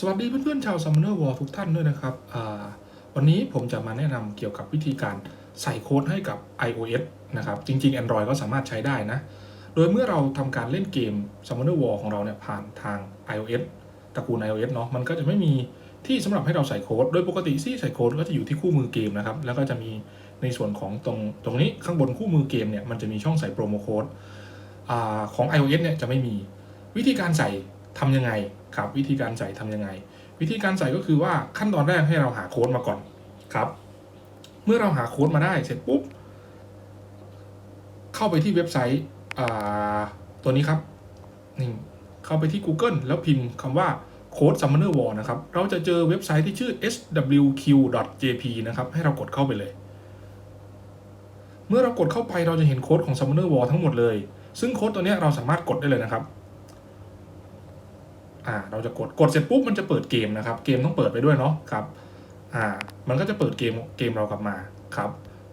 สวัสดีเพื่อนๆชาว Summoner War ทุกท่านด้วยนะครับ วันนี้ผมจะมาแนะนำเกี่ยวกับวิธีการใส่โค้ดให้กับ iOS นะครับ จริง ๆ Android ก็สามารถใช้ได้นะ โดยเมื่อเราทำการเล่นเกม Summoner War ของเราเนี่ยผ่านทาง iOS ตระกูล iOS เนาะ มันก็จะไม่มีที่สำหรับให้เราใส่โค้ด โดยปกติที่ใส่โค้ดก็จะอยู่ที่คู่มือเกมนะครับ แล้วก็จะมีในส่วนของตรงตรงนี้ข้างบนคู่มือเกมเนี่ยมันจะมีช่องใส่โปรโมโค้ดอ่าของ iOS เนี่ยจะไม่มีวิธีการใส่ ทำยังไงครับวิธีการใส่ทำยังไง วิธีการใส่ก็คือว่าขั้นตอนแรกให้เราหาโค้ดมาก่อนครับ เมื่อเราหาโค้ดมาได้เสร็จปุ๊บ เข้าไปที่เว็บไซต์ตัวนี้ครับนี่เข้าไปที่ Google แล้วพิมพ์คำว่าโค้ด Summoner War นะครับ เราจะเจอเว็บไซต์ที่ชื่อ swq.jp นะครับ ให้เรากดเข้าไปเลย เมื่อเรากดเข้าไปเราจะเห็นโค้ดของ Summoner War ทั้งหมดเลย ซึ่งโค้ดตัวนี้เราสามารถกดได้เลยนะครับ อ่าเราจะกดกดเสร็จปุ๊บมันจะเปิดเกมนะครับ เกมต้องเปิดไปด้วยเนาะครับอ่ามันก็จะเปิดเกมเกมเรากลับมาครับ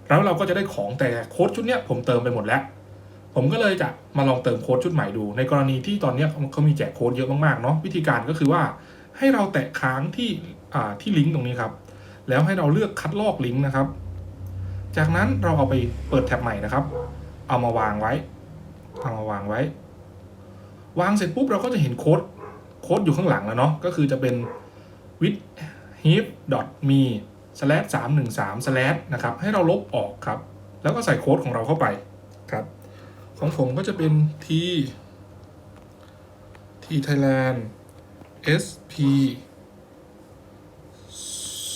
แล้วเราก็จะได้ของแต่โค้ดชุดเนี้ยผมเติมไปหมดแล้ว ผมก็เลยจะมาลองเติมโค้ดชุดใหม่ดู ในกรณีที่ตอนเนี้ยเขามีแจกโค้ดเยอะมากๆเนาะวิธีการก็คือว่าให้เราแตะค้างที่อ่าที่ลิงก์ตรงนี้ครับ แล้วให้เราเลือกคัดลอกลิงก์นะครับ จากนั้นเราเอาไปเปิดแท็บใหม่นะครับ เอามาวางไว้ เอามาวางไว้ วางเสร็จปุ๊บเราก็จะเห็นโค้ด โค้ดอยู่ข้างหลังแล้วเนาะก็คือจะเป็น with hip me slash สามหนึ่งสาม slash นะครับให้เราลบออกครับ แล้วก็ใส่โค้ดของเราเข้าไปครับ ของผมก็จะเป็น t t Thailand sp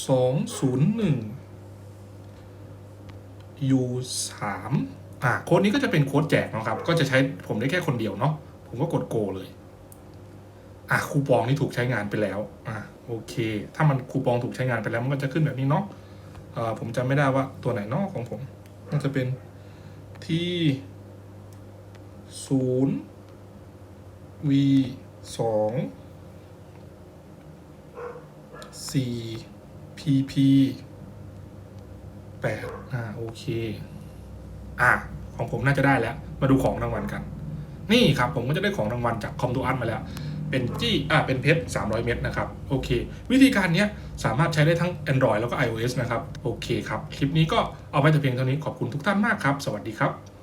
สองศูนย์หนึ่ง u สามอ่าโค้ดนี้ก็จะเป็นโค้ดแจกนะครับ ก็จะใช้ผมได้แค่คนเดียวเนาะผมก็กด go เลย อะคูปองนี่ถูกใช้งานไปแล้วอะโอเค ถ้ามันคูปองถูกใช้งานไปแล้วมันก็จะขึ้นแบบนี้เนาะอ่อผมจำไม่ได้ว่าตัวไหนเนอกของผมน่าจะเป็นที่ศูนย์ v สองสี่ pp แปดอ่าโอเค อะของผมน่าจะได้แล้ว มาดูของรางวัลกัน นี่ครับผมก็จะได้ของรางวัลจากคอมทูอันมาแล้ว เป็นจี้อ่าเป็นเพชร300 เม็ดนะครับ โอเค วิธีการนี้สามารถใช้ได้ทั้ง Android แล้วก็ iOS นะครับ โอเคครับ คลิปนี้ก็เอาไว้แต่เพียงเท่านี้ขอบคุณทุกท่านมากครับ สวัสดีครับ